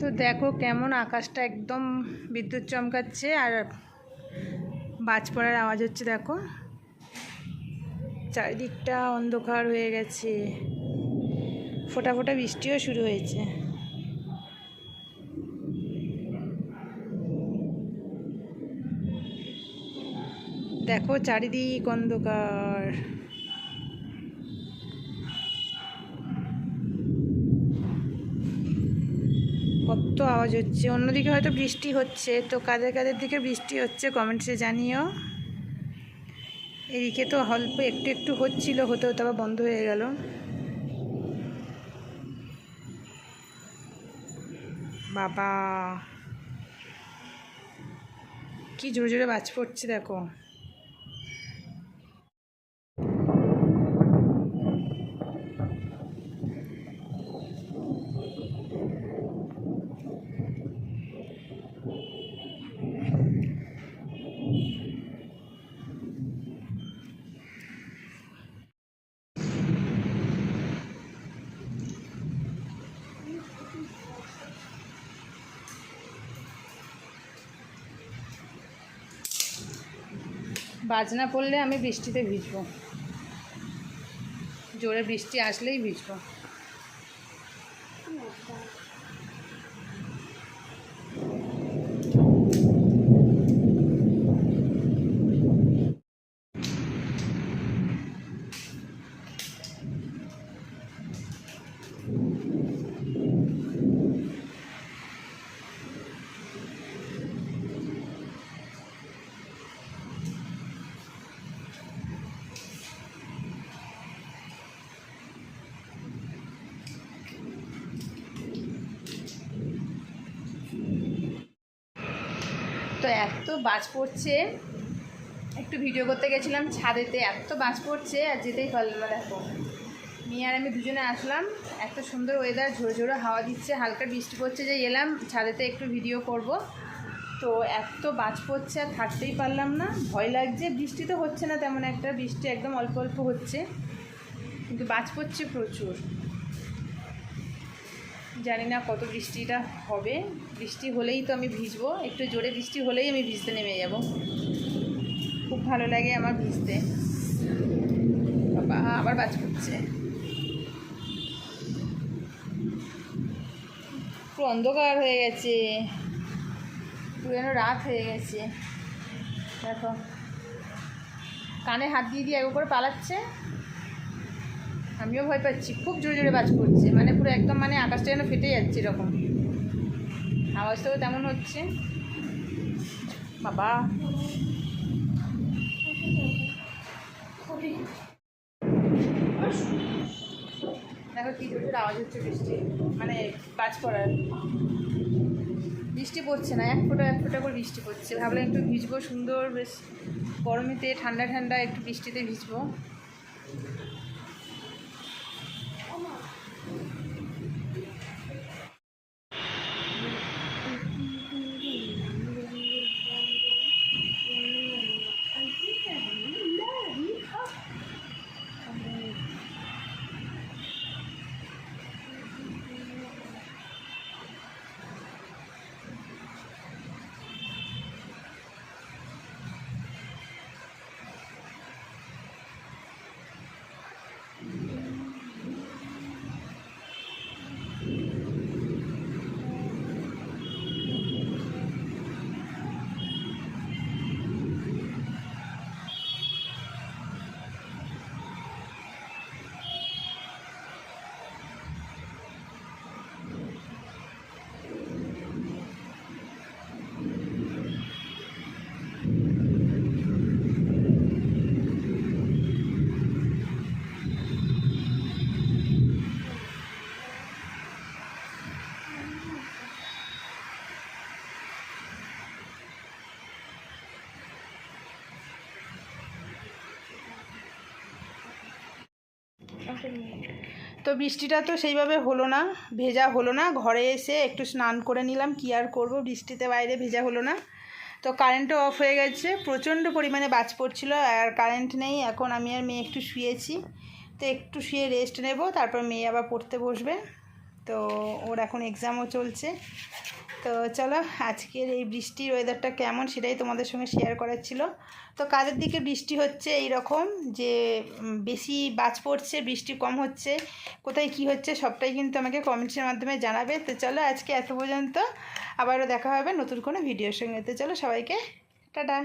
তো দেখো কেমন আকাশটা একদম বিদ্যুৎ চমকাচ্ছে আর বাজ পড়ার আওয়াজ হচ্ছে দেখো। চারিদিকটা অন্ধকার হয়ে গেছে। ফোটা ফোটা বৃষ্টিও শুরু হয়েছে। দেখো চারিদিক অন্ধকার। কত আওয়াজ হচ্ছে। অন্যদিকে হয়তো বৃষ্টি হচ্ছে। তো কাদের কাদের দিকে বৃষ্টি হচ্ছে কমেন্টসে জানিও। এদিকে তো অল্প একটু একটু হচ্ছিল হতে হতে আবার বন্ধ হয়ে গেল। বাবা, কি জোরে জোরে বাজ পড়ছে দেখো। বাজনা পড়লে আমি বৃষ্টিতে ভিজবো। জোরে বৃষ্টি আসলেই ভিজবো। এত বাজ পড়ছে। একটু ভিডিও করতে গেছিলাম ছাদেতে, এত বাজ পড়ছে আর যেতেই পারলাম না, দেখো। মেয়ে আর আমি দুজনে আসলাম এত সুন্দর ওয়েদার ঝোড়ো ঝোড়ো হাওয়া দিচ্ছে, হালকা বৃষ্টি পড়ছে যে এলাম, ছাদেতে একটু ভিডিও করব। তো এত বাজ পড়ছে আর থাকতেই পারলাম না, ভয় লাগছে, বৃষ্টি তো হচ্ছে না তেমন একটা, বৃষ্টি একদম অল্প অল্প হচ্ছে। কিন্তু বাজ পড়ছে প্রচুর। জানি না কত বৃষ্টিটা হবে। বৃষ্টি হলেই তো আমি ভিজবো। একটু জোরে বৃষ্টি হলেই আমি ভিজতে নেমে যাব। খুব ভালো লাগে আমার ভিজতে। বাবা, আবার বাজ পড়ছে পুরো অন্ধকার হয়ে গেছে। যেন রাত হয়ে গেছে। দেখো। কানে হাত দিয়ে দিয়ে একবার করে পালাচ্ছে। আমিও ভয় পাচ্ছি, খুব জোরে জোরে বাজ পড়ছে মানে পুরো একদম মানে আকাশটা যেন ফেটে যাচ্ছে এরকম। আওয়াজটাও তেমন হচ্ছে। বাবা। দেখো কি জোরে আওয়াজ হচ্ছে বৃষ্টি। মানে বাজ পড়ার। বৃষ্টি পড়ছে না, এক ফোঁটা এক ফোঁটা করে বৃষ্টি পড়ছে। ভাবলাম একটু ভিজবো সুন্দর, বেশ গরমেতে ঠান্ডা ঠান্ডা একটু বৃষ্টিতে ভিজবো। তো বৃষ্টিটা তো সেইভাবে হলো না, ভেজা হলো না। ঘরে এসে একটু স্নান করে নিলাম, কি আর করব? বৃষ্টিতে বাইরে ভেজা হলো না। তো কারেন্টও অফ হয়ে গেছে, প্রচণ্ড পরিমাণে বাজ পড়ছিল আর কারেন্ট নেই। এখন আমি আর মেয়ে একটু শুয়েছি, তো একটু শুয়ে রেস্ট নেব, তারপর মেয়ে আবার পড়তে বসবে। তো ওর এখন এক্সামও চলছে। তো চলো, আজকের এই বৃষ্টির ওয়েদারটা কেমন সেটাই তোমাদের সঙ্গে শেয়ার করার ছিল। তো কাদের দিকে বৃষ্টি হচ্ছে এই রকম যে বেশি বাজ পড়ছে, বৃষ্টি কম হচ্ছে, কোথায় কি হচ্ছে সবটাই কিন্তু আমাকে কমেন্টসের মাধ্যমে জানাবে। তো চলো, আজকে এত পর্যন্ত আবারও দেখা হবে নতুন কোনো ভিডিওর সঙ্গে। তো চলো, সবাইকে, টাটা।